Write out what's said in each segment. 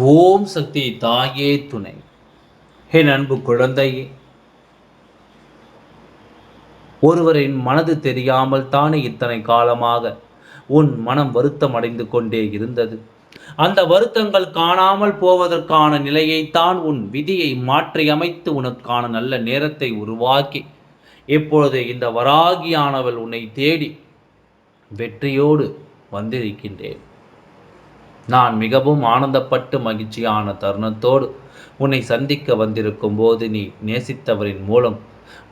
ஓம் சக்தி தாயே துணை. என் அன்பு குழந்தையே. ஒருவரின் மனது தெரியாமல் தானே இத்தனை காலமாக உன் மனம் வருத்தம் அடைந்து கொண்டே இருந்தது. அந்த வருத்தங்கள் காணாமல் போவதற்கான நிலையைத்தான் உன் விதியை மாற்றி அமைத்து உனக்கான நல்ல நேரத்தை உருவாக்கி இப்பொழுது இந்த வராகியானவள் உன்னை தேடி வெற்றியோடு வந்திருக்கின்றேன். நான் மிகவும் ஆனந்தப்பட்டு மகிழ்ச்சியான தருணத்தோடு உன்னை சந்திக்க வந்திருக்கும் போது நீ நேசித்தவரின் மூலம்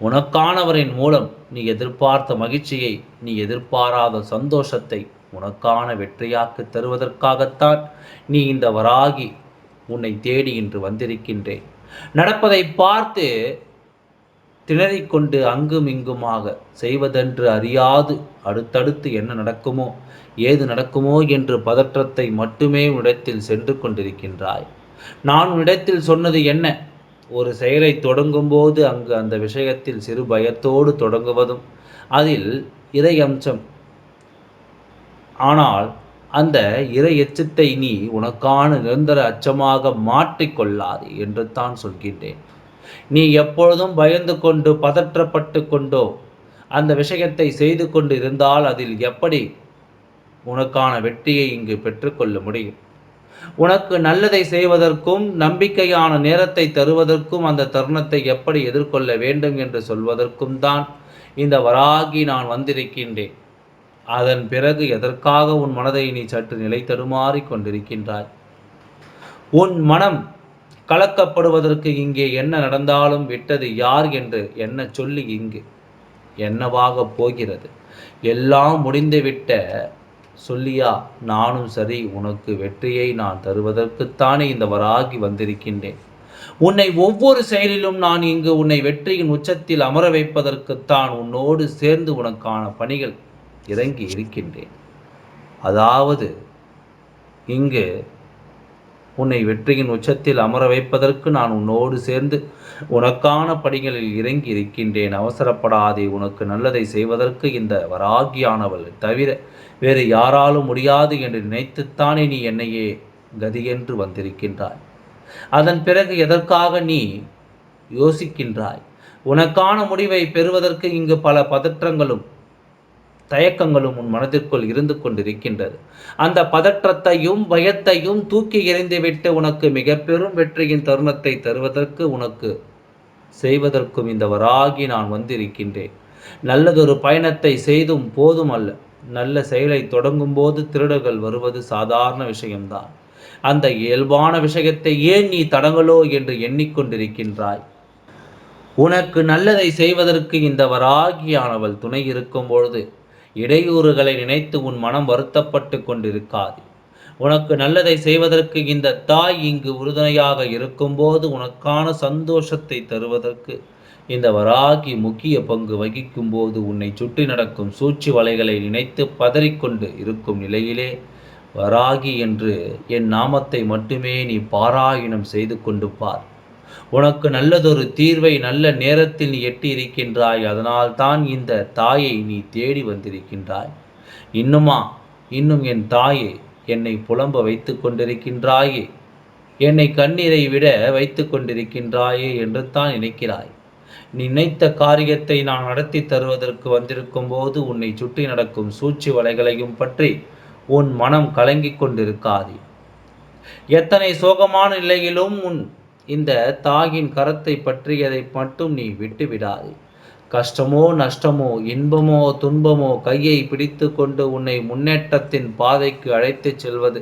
உனக்கானவரின் மூலம் நீ எதிர்பார்த்த மகிழ்ச்சியை நீ எதிர்பாராத சந்தோஷத்தை உனக்கான வெற்றியாக்கு தருவதற்காகத்தான் நீ இந்த வராகி உன்னை தேடி இன்று வந்திருக்கின்றேன். நடப்பதை பார்த்து திணறிக்கொண்டு அங்கும் இங்குமாக செய்வதென்று அறியாது. அடுத்தடுத்து என்ன நடக்குமோ ஏது நடக்குமோ என்று பதற்றத்தை மட்டுமே உன்னிடத்தில் சென்று கொண்டிருக்கின்றாய். நான் உன்னிடத்தில் சொன்னது என்ன? ஒரு செயலை தொடங்கும்போது அங்கு அந்த விஷயத்தில் சிறு பயத்தோடு தொடங்குவதும் அதில் இறை அம்சம். ஆனால் அந்த இறை எச்சத்தை நீ உனக்கான நிரந்தர அச்சமாக மாற்றிக்கொள்ளாது என்று தான் சொல்கின்றேன். நீ எப்பொழுதும் பயந்து கொண்டு பதற்றப்பட்டு கொண்டோ. அந்த விஷயத்தை செய்து கொண்டு இருந்தால் அதில் எப்படி உனக்கான வெற்றியை இங்கு பெற்றுக்கொள்ள முடியும்? உனக்கு நல்லதை செய்வதற்கும் நம்பிக்கையான நேரத்தை தருவதற்கும் அந்த தருணத்தை எப்படி எதிர்கொள்ள வேண்டும் என்று சொல்வதற்கும் தான் இந்த வராகி நான் வந்திருக்கின்றேன். அதன் பிறகு எதற்காக உன் மனதை நீ சற்று நிலை தடுமாறி கொண்டிருக்கின்றாய்? உன் மனம் கலக்கப்படுவதற்கு இங்கே என்ன நடந்தாலும் விட்டது யார் என்று என்ன சொல்லி இங்கு என்னவாக போகிறது? எல்லாம் முடிந்துவிட்ட சொல்லியா? நானும் சரி உனக்கு வெற்றியை நான் தருவதற்குத்தானே இந்த வராகி வந்திருக்கின்றேன். உன்னை ஒவ்வொரு செயலிலும் நான் இங்கு உன்னை வெற்றியின் உச்சத்தில் அமர வைப்பதற்குத்தான் உன்னோடு சேர்ந்து உனக்கான பணிகள் இறங்கி இருக்கின்றேன். அதாவது இங்கு உன்னை வெற்றியின் உச்சத்தில் அமர வைப்பதற்கு நான் உன்னோடு சேர்ந்து உனக்கான படிகளில் இறங்கி இருக்கின்றேன். அவசரப்படாதே உனக்கு நல்லதை செய்வதற்கு இந்த வராகியானவள். தவிர வேறு யாராலும் முடியாது என்று நினைத்துத்தானே நீ என்னையே கதியென்று வந்திருக்கின்றாய். அதன் பிறகு எதற்காக நீ யோசிக்கின்றாய்? உனக்கான முடிவை பெறுவதற்கு இங்கு பல பதற்றங்களும் தயக்கங்களும் உன் மனதிற்குள் இருந்து கொண்டிருக்கின்றது. அந்த பதற்றத்தையும் பயத்தையும் தூக்கி எறிந்துவிட்டு உனக்கு மிக பெரும் வெற்றியின் தருணத்தை தருவதற்கு உனக்கு செய்வதற்கும் இந்த வராகி நான் வந்திருக்கின்றேன். நல்லதொரு பயணத்தை செய்தும் போதும் அல்ல. நல்ல செயலை தொடங்கும் போது திருடர்கள் வருவது சாதாரண விஷயம்தான். அந்த இயல்பான விஷயத்தை ஏன் நீ தடங்களோ என்று எண்ணிக்கொண்டிருக்கின்றாய்? உனக்கு நல்லதை செய்வதற்கு இந்த வராகியானவள் துணை இருக்கும் பொழுது இடையூறுகளை நினைத்து உன் மனம் வருத்தப்பட்டு கொண்டிருக்காது. உனக்கு நல்லதை செய்வதற்கு இந்த தாய் இங்கு உறுதுணையாக இருக்கும்போது உனக்கான சந்தோஷத்தை தருவதற்கு இந்த வராகி முக்கிய பங்கு வகிக்கும் போது உன்னை சுற்றி நடக்கும் சூழ்ச்சி வலைகளை நினைத்து பதறிக்கொண்டு இருக்கும் நிலையிலே வராகி என்று என் நாமத்தை மட்டுமே நீ பாராயணம் செய்து கொண்டு பார். உனக்கு நல்லதொரு தீர்வை நல்ல நேரத்தில் நீ எட்டி இருக்கின்றாய் அதனால் தான் இந்த தாயை நீ தேடி வந்திருக்கின்றாய். இன்னுமா இன்னும் என் தாயே என்னை புலம்ப வைத்து கொண்டிருக்கின்றாயே? என்னை கண்ணீரை விட வைத்து கொண்டிருக்கின்றாயே என்று தான் நினைக்கிறாய். நினைத்த காரியத்தை நான் நடத்தி தருவதற்கு வந்திருக்கும் போது உன்னை சுற்றி நடக்கும் சூழ்ச்சி வலைகளையும் பற்றி உன் மனம் கலங்கிக் கொண்டிருக்காதே. எத்தனை சோகமான நிலையிலும் உன் இந்த தாயின் கரத்தை பற்றியதை மட்டும் நீ விட்டுவிடாது. கஷ்டமோ நஷ்டமோ இன்பமோ துன்பமோ கையை பிடித்து கொண்டு உன்னை முன்னேற்றத்தின் பாதைக்கு அழைத்துச் செல்வது.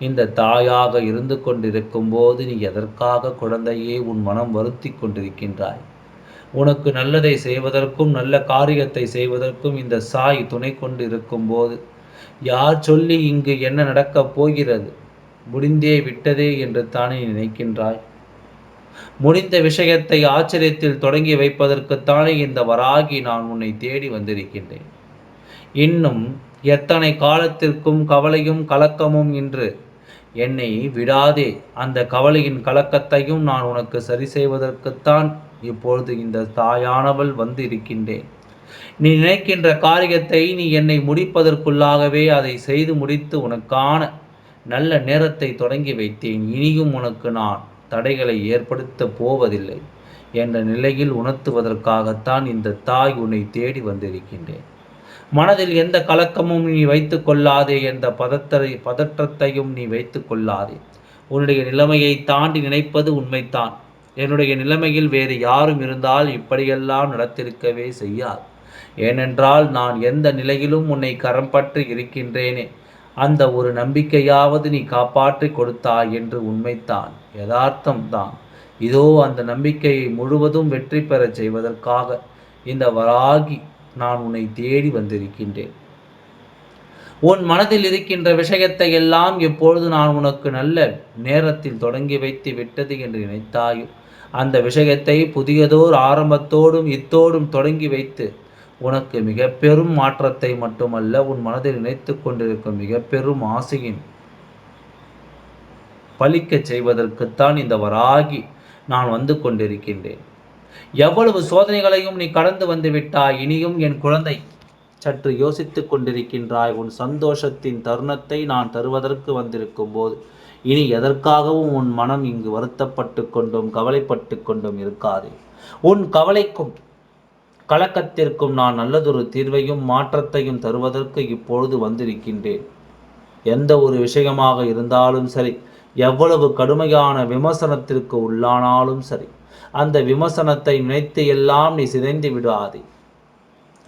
இந்த தாயாக இருந்து கொண்டிருக்கும் போது நீ எதற்காக குழந்தையே உன் மனம் வருத்தி கொண்டிருக்கின்றாய்? உனக்கு நல்லதை செய்வதற்கும் நல்ல காரியத்தை செய்வதற்கும் இந்த சாய் துணை கொண்டு இருக்கும் போது யார் சொல்லி இங்கு என்ன நடக்கப் போகிறது? முடிந்தே விட்டதே என்று தானே நினைக்கின்றாய்? முடிந்த விஷயத்தை ஆச்சரியத்தில் தொடங்கி வைப்பதற்குத்தானே இந்த வராகி நான் உன்னை தேடி வந்திருக்கின்றேன். இன்னும் எத்தனை காலத்திற்கும் கவலையும் கலக்கமும் இன்று? என்னை விடாதே அந்த கவலையின் கலக்கத்தையும் நான் உனக்கு சரி செய்வதற்குத்தான் இப்பொழுது இந்த தாயானவள் வந்து இருக்கின்றேன் நீ நினைக்கின்ற காரியத்தை நீ என்னை முடிப்பதற்குள்ளாகவே அதை செய்து முடித்து உனக்கான நல்ல நேரத்தை தொடங்கி வைத்தேன். இனியும் உனக்கு நான் தடைகளை ஏற்படுத்த போவதில்லை என்ற நிலையில் உணர்த்துவதற்காகத்தான் இந்த தாய் உன்னை தேடி வந்திருக்கின்றேன். மனதில் எந்த கலக்கமும் நீ வைத்து கொள்ளாதே என்ற பதத்தரை பதற்றத்தையும் நீ வைத்து கொள்ளாதே. உன்னுடைய நிலைமையை தாண்டி நினைப்பது உண்மைத்தான் என்னுடைய நிலைமையில் வேறு யாரும் இருந்தால் இப்படியெல்லாம் நடத்திருக்கவே செய்யாது. ஏனென்றால் நான் எந்த நிலையிலும் உன்னை கரம் பற்றி இருக்கின்றேனே. அந்த ஒரு நம்பிக்கையாவது நீ காப்பாற்றி கொடுத்தாய் என்று உண்மைத்தான். யதார்த்தம்தான் இதோ அந்த நம்பிக்கையை முழுவதும் வெற்றி பெறச் செய்வதற்காக இந்த வராகி நான் உன்னை தேடி வந்திருக்கின்றேன். உன் மனதில் இருக்கின்ற விஷயத்தை எல்லாம் எப்பொழுது நான் உனக்கு நல்ல நேரத்தில் தொடங்கி வைத்து விட்டது என்று நினைத்தாயோ அந்த விஷயத்தை புதியதோர் ஆரம்பத்தோடும் இத்தோடும் தொடங்கி வைத்து உனக்கு மிக பெரும் மாற்றத்தை மட்டுமல்ல உன் மனதில் நினைத்து கொண்டிருக்கும் மிக பெரும் ஆசையின் பலிக்கச் செய்வதற்குத்தான் இந்த வராகி நான் வந்து கொண்டிருக்கின்றேன். எவ்வளவு சோதனைகளையும் நீ கடந்து வந்து விட்டாய் இனியும் என் குழந்தை. சற்று யோசித்து கொண்டிருக்கின்றாய் உன் சந்தோஷத்தின் தருணத்தை நான் தருவதற்கு வந்திருக்கும் போது இனி எதற்காகவும் உன் மனம் இங்கு வருத்தப்பட்டு கொண்டும் கவலைப்பட்டு கொண்டும் இருக்காது. உன் கவலைக்கும் கலக்கத்திற்கும் நான் நல்லதொரு தீர்வையும் மாற்றத்தையும் தருவதற்கு இப்பொழுது வந்திருக்கின்றேன். எந்த ஒரு விஷயமாக இருந்தாலும் சரி எவ்வளவு கடுமையான விமர்சனத்திற்கு உள்ளானாலும் சரி அந்த விமர்சனத்தை நினைத்து எல்லாம் நீ சிதைந்து விடாதே.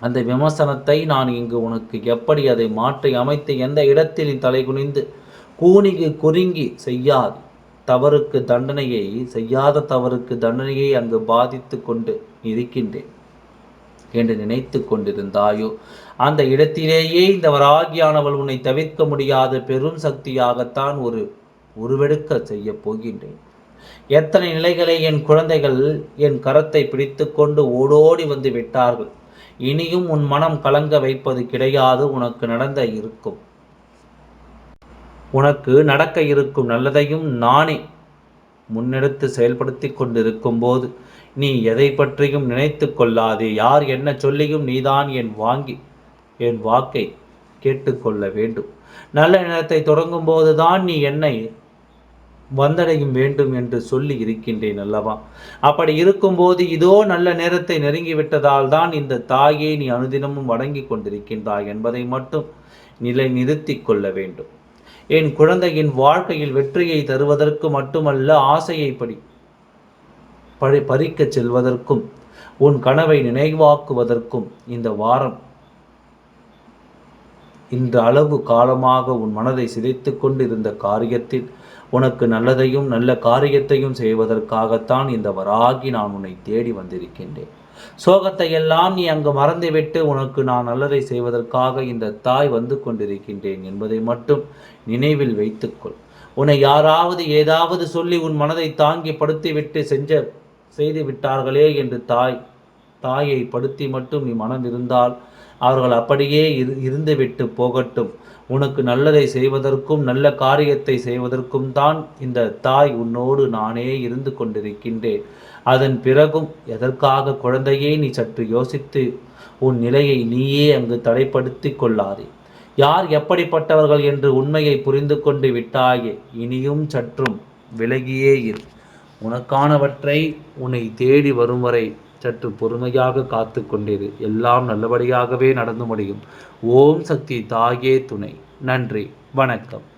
அந்த விமர்சனத்தை நான் இங்கு உனக்கு எப்படி அதை மாற்றி அமைத்து எந்த இடத்தில் நீ தலை குனிந்து கூனிக்கு குறுங்கி செய்யாது? தவறுக்கு தண்டனையை செய்யாத தவறுக்கு தண்டனையை அங்கு பாதித்து கொண்டு இருக்கின்றேன். என்று நினைத்து கொண்டிருந்தாயோ? அந்த இடத்திலேயே இந்த வராகியானவள் உன்னை தவிர்க்க முடியாத பெரும் சக்தியாகத்தான் ஒரு உருவெடுக்க செய்ய போகின்றேன். எத்தனை நிலைகளை என் குழந்தைகள் என் கரத்தை பிடித்து கொண்டு ஓடோடி வந்து விட்டார்கள். இனியும் உன் மனம் கலங்க வைப்பது கிடையாது உனக்கு நடந்த இருக்கும். உனக்கு நடக்க இருக்கும் நல்லதையும் நானே முன்னெடுத்து செயல்படுத்தி கொண்டிருக்கும் போது நீ எதை பற்றியும் நினைத்து கொள்ளாதே. யார் என்ன சொல்லியும் நீதான் என் வாங்கி என் வாக்கை கேட்டுக்கொள்ள வேண்டும். நல்ல நேரத்தை தொடங்கும் போதுதான் நீ என்னை வந்தடையும் வேண்டும் என்று சொல்லி இருக்கின்றேன் அல்லவா? அப்படி இருக்கும்போது இதோ நல்ல நேரத்தை நெருங்கிவிட்டதால் தான் இந்த தாயை நீ அனுதினமும் வணங்கி கொண்டிருக்கின்றாய் என்பதை மட்டும் நிலை நிறுத்தி கொள்ள வேண்டும். என் குழந்தையின் வாழ்க்கையில் வெற்றியை தருவதற்கு மட்டுமல்ல ஆசையை படி பழி பறிக்கச் செல்வதற்கும் உன் கனவை நினைவாக்குவதற்கும் இந்த வாரம் இந்த அளவு காலமாக உன் மனதை சிதைத்து கொண்டிருந்த காரியத்தில் உனக்கு நல்லதையும் நல்ல காரியத்தையும் செய்வதற்காகத்தான் இந்த வராகி நான் உன்னை தேடி வந்திருக்கின்றேன். சோகத்தை எல்லாம் நீ அங்கு மறந்துவிட்டு உனக்கு நான் நல்லதை செய்வதற்காக இந்த தாய் வந்து கொண்டிருக்கின்றேன் என்பதை மட்டும் நினைவில் வைத்துக்கொள். உன்னை யாராவது ஏதாவது சொல்லி உன் மனதை தாங்கி படுத்திவிட்டு செஞ்ச செய்து விட்டார்களே என்று தாய் தாயை படுத்தி மட்டும் நீ மனம் இருந்தால் அவர்கள் அப்படியே இரு இருந்துவிட்டு போகட்டும். உனக்கு நல்லதை செய்வதற்கும் நல்ல காரியத்தை செய்வதற்கும் தான் இந்த தாய் உன்னோடு நானே இருந்து கொண்டிருக்கின்றேன். அதன் பிறகும் எதற்காக குழந்தையே நீ சற்று யோசித்து உன் நிலையை நீயே அங்கு தடைப்படுத்தி கொள்ளாதே. யார் எப்படிப்பட்டவர்கள் என்று உண்மையை புரிந்து கொண்டு விட்டாயே இனியும் சற்றும் விலகியே இரு. உனக்கானவற்றை உன்னை தேடி வரும் வரை சற்று பொறுமையாக காத்து கொண்டிரு. எல்லாம் நல்லபடியாகவே நடந்து முடியும். ஓம் சக்தி தாயே துணை. நன்றி. வணக்கம்.